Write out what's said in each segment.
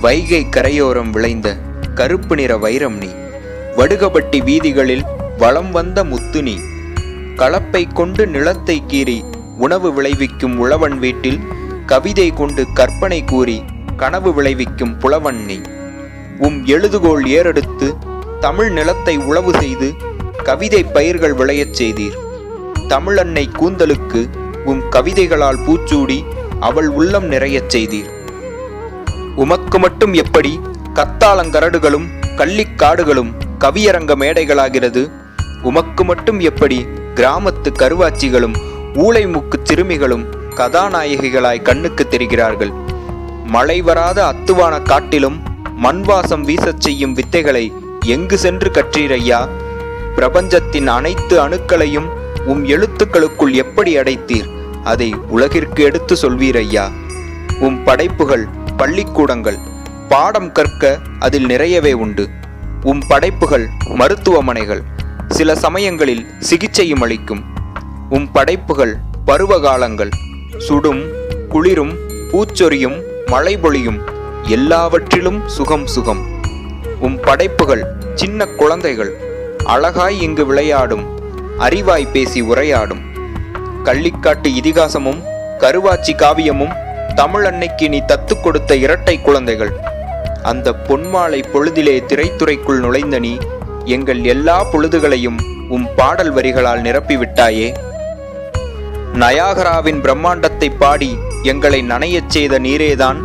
வைகை கரையோரம் விளைந்த கருப்பு நிற வைரம் நீ. வடுகபட்டி வீதிகளில் வலம் வந்த முத்து நீ. கலப்பை கொண்டு நிலத்தை கீறி உணவு விளைவிக்கும் உழவன் வீட்டில் கவிதை கொண்டு கற்பனை கூறி கனவு விளைவிக்கும் புலவன் நீ. உம் எழுதுகோள் ஏறெடுத்து தமிழ் நிலத்தை உழவு செய்து கவிதை பயிர்கள் விளையச் செய்தீர். தமிழன்னை கூந்தலுக்கு உம் கவிதைகளால் பூச்சூடி அவள் உள்ளம் நிறையச் செய்தீர். உமக்கு மட்டும் எப்படி கத்தாளங்கரடுகளும் கள்ளிக்காடுகளும் கவியரங்க மேடைகளாகிறது? உமக்கு மட்டும் எப்படி கிராமத்து கருவாச்சிகளும் ஊளைமுக்கு சிறுமிகளும் கதாநாயகிகளாய் கண்ணுக்கு தெரிகிறார்கள்? மழை வராத அத்துவான காட்டிலும் மண்வாசம் வீசச் செய்யும் வித்தைகளை எங்கு சென்று கற்றீரையா? பிரபஞ்சத்தின் அனைத்து அணுக்களையும் உம் எழுத்துக்களுக்குள் எப்படி அடைத்தீர்? அதை உலகிற்கு எடுத்து சொல்வீரையா? உம் படைப்புகள் பள்ளிக்கூடங்கள். பாடம் கற்க அதில் நிறையவே உண்டு. உம் படைப்புகள் மருத்துவமனைகள். சில சமயங்களில் சிகிச்சையும் அளிக்கும். உம் படைப்புகள் பருவகாலங்கள். சுடும் குளிரும் பூச்சொரியும் மழை பொழியும் எல்லாவற்றிலும் சுகம் சுகம். உம் படைப்புகள் சின்ன குழந்தைகள். அழகாய் இங்கு விளையாடும். அறிவாய் பேசி உரையாடும். கள்ளிக்காட்டு இதிகாசமும் கருவாச்சி காவியமும் தமிழ் அன்னைக்கு நீ தத்து கொடுத்த இரட்டை குழந்தைகள். அந்த பொன்மாலை பொழுதிலே திரைத்துறைக்குள் நுழைந்த நீ எங்கள் எல்லா பொழுதுகளையும் உம் பாடல் வரிகளால் நிரப்பிவிட்டாயே. நயாகராவின் பிரம்மாண்டத்தை பாடி எங்களை நனையச் செய்த நீரேதான்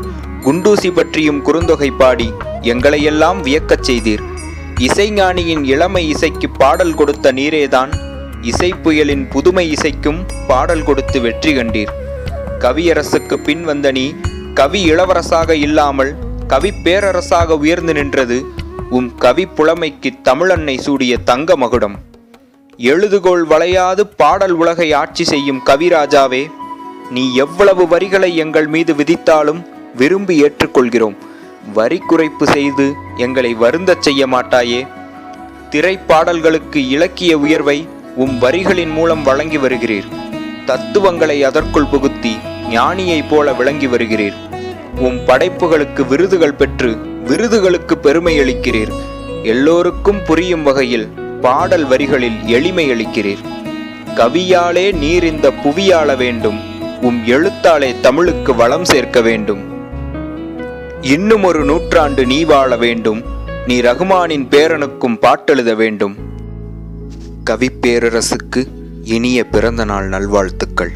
குண்டூசி பற்றியும் குறுந்தொகை பாடி எங்களையெல்லாம் வியக்கச் செய்தீர். இசைஞானியின் இளமை இசைக்கு பாடல் கொடுத்த நீரேதான் இசை புயலின் புதுமை இசைக்கும் பாடல் கொடுத்து வெற்றி கண்டீர். கவியரசுக்கு பின் வந்த நீ கவி இளவரசாக இல்லாமல் கவி பேரரசாக உயர்ந்து நின்றது உம் கவி புலமைக்கு தமிழன்னை சூடிய தங்க மகுடம். எழுதுகோள் வளையாது பாடல் உலகை ஆட்சி செய்யும் கவிராஜாவே நீ எவ்வளவு வரிகளை எங்கள் மீது விதித்தாலும் விரும்பி ஏற்றுக்கொள்கிறோம். வரி குறைப்பு செய்து எங்களை வருந்தச் செய்ய மாட்டாயே. திரைப்பாடல்களுக்கு இலக்கிய உயர்வை உம் வரிகளின் மூலம் வழங்கி வருகிறீர். தத்துவங்களை அதற்குள் புகுத்தி ஞானியைப் போல விளங்கி வருகிறீர். உம் படைப்புகளுக்கு விருதுகள் பெற்று விருதுகளுக்கு பெருமை அளிக்கிறீர். எல்லோருக்கும் புரியும் வகையில் பாடல் வரிகளில் எளிமை அளிக்கிறீர். கவியாலே நீர் இந்த புவியாள வேண்டும். உம் எழுத்தாலே தமிழுக்கு வளம் சேர்க்க வேண்டும். இன்னும் ஒரு நூற்றாண்டு நீ வாழ வேண்டும். நீ ரகுமானின் பேரனுக்கும் பாட்டெழுத வேண்டும். கவிப்பேரரசுக்கு இனிய பிறந்தநாள் நல்வாழ்த்துக்கள்.